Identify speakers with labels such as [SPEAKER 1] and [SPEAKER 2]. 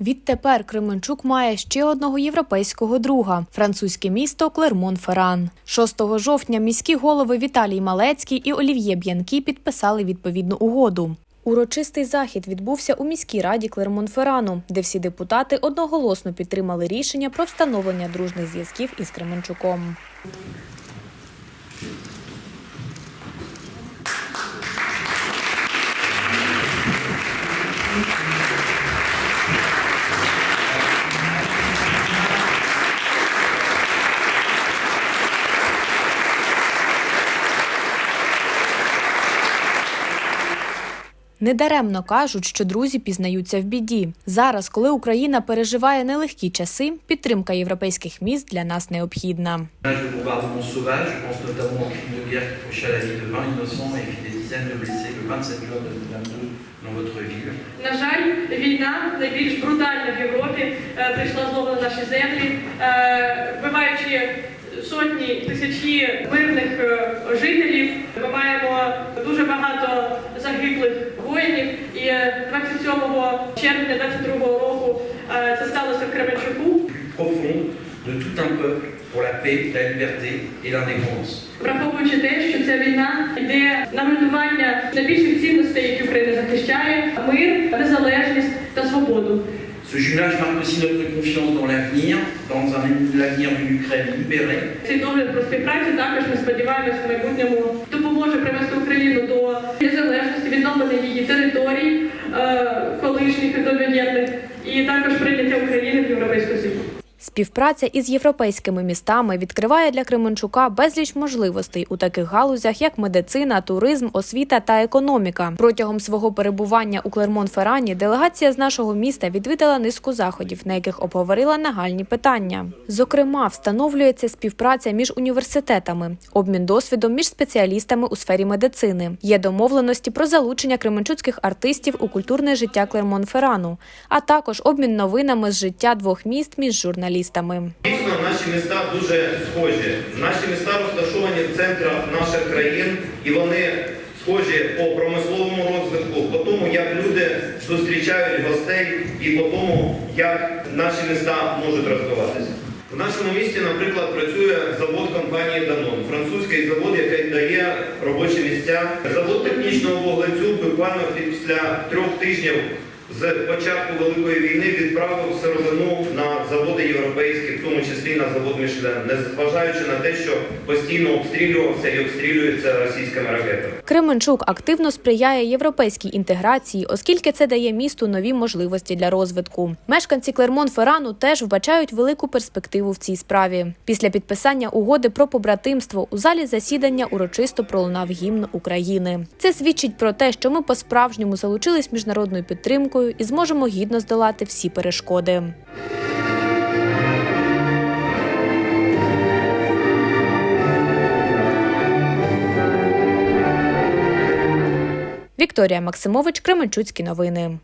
[SPEAKER 1] Відтепер Кременчук має ще одного європейського друга французьке місто Клермон-Ферран. 6 жовтня міські голови Віталій Малецький і Олів'є Б'янкі підписали відповідну угоду. Урочистий захід відбувся у міській раді Клермон-Феррану, де всі депутати одноголосно підтримали рішення про встановлення дружних зв'язків із Кременчуком. Недаремно кажуть, що друзі пізнаються в біді. Зараз, коли Україна переживає нелегкі часи, підтримка європейських міст для нас необхідна.
[SPEAKER 2] Images de bombardements sauvages, je pense notamment aux crimes de guerre qui fauchaient la vie de 20 innocents et fit des dizaines de blessés le 27 juin 2022 dans votre ville.
[SPEAKER 3] На жаль, війна найбільш брутальна в Європі е, прийшла знову на наші землі, е, вбиваючи сотні тисячі мирних
[SPEAKER 2] un peuple pour la paix, la liberté et l'indépendance.
[SPEAKER 3] Враховуючи те, що ця війна йде на руйнування найбільших цінностей, які Україна захищає: мир, незалежність та свободу.
[SPEAKER 2] Ce jumelage marque aussi notre confiance dans l'avenir, dans un- l'avenir d'une Ukraine libérée,
[SPEAKER 3] Цей догляд про співпрацю також ми сподіваємося в майбутньому допоможе привести Україну до незалежності, відновлення її територій е, колишніх і довоєнних, і також прийняття України в Європейську Союзу.
[SPEAKER 1] Співпраця із європейськими містами відкриває для Кременчука безліч можливостей у таких галузях, як медицина, туризм, освіта та економіка. Протягом свого перебування у Клермон-Феррані делегація з нашого міста відвідала низку заходів, на яких обговорила нагальні питання. Зокрема, встановлюється співпраця між університетами, обмін досвідом між спеціалістами у сфері медицини. Є домовленості про залучення кременчуцьких артистів у культурне життя Клермон-Феррану, а також обмін новинами з життя двох міст між журналістами.
[SPEAKER 4] Дійсно, наші міста дуже схожі. Наші міста розташовані в центрах наших країн, і вони схожі по промисловому розвитку, по тому, як люди зустрічають гостей, і по тому, як наші міста можуть розвиватися. В нашому місті, наприклад, працює завод компанії Danone, французький завод, який дає робочі місця. Завод технічного вуглецю буквально після трьох тижнів з початку Великої війни відправив сировину на заводи європейські, в тому числі на завод Мішлен, незважаючи на те, що постійно обстрілювався і обстрілюється російськими ракетами.
[SPEAKER 1] Кременчук активно сприяє європейській інтеграції, оскільки це дає місту нові можливості для розвитку. Мешканці Клермон-Феррану теж вбачають велику перспективу в цій справі. Після підписання угоди про побратимство у залі засідання урочисто пролунав гімн України. Це свідчить про те, що ми по-справжньому залучились міжнародною підтримкою і зможемо гідно здолати всі перешкоди. Вікторія Максимович, Кременчуцькі новини.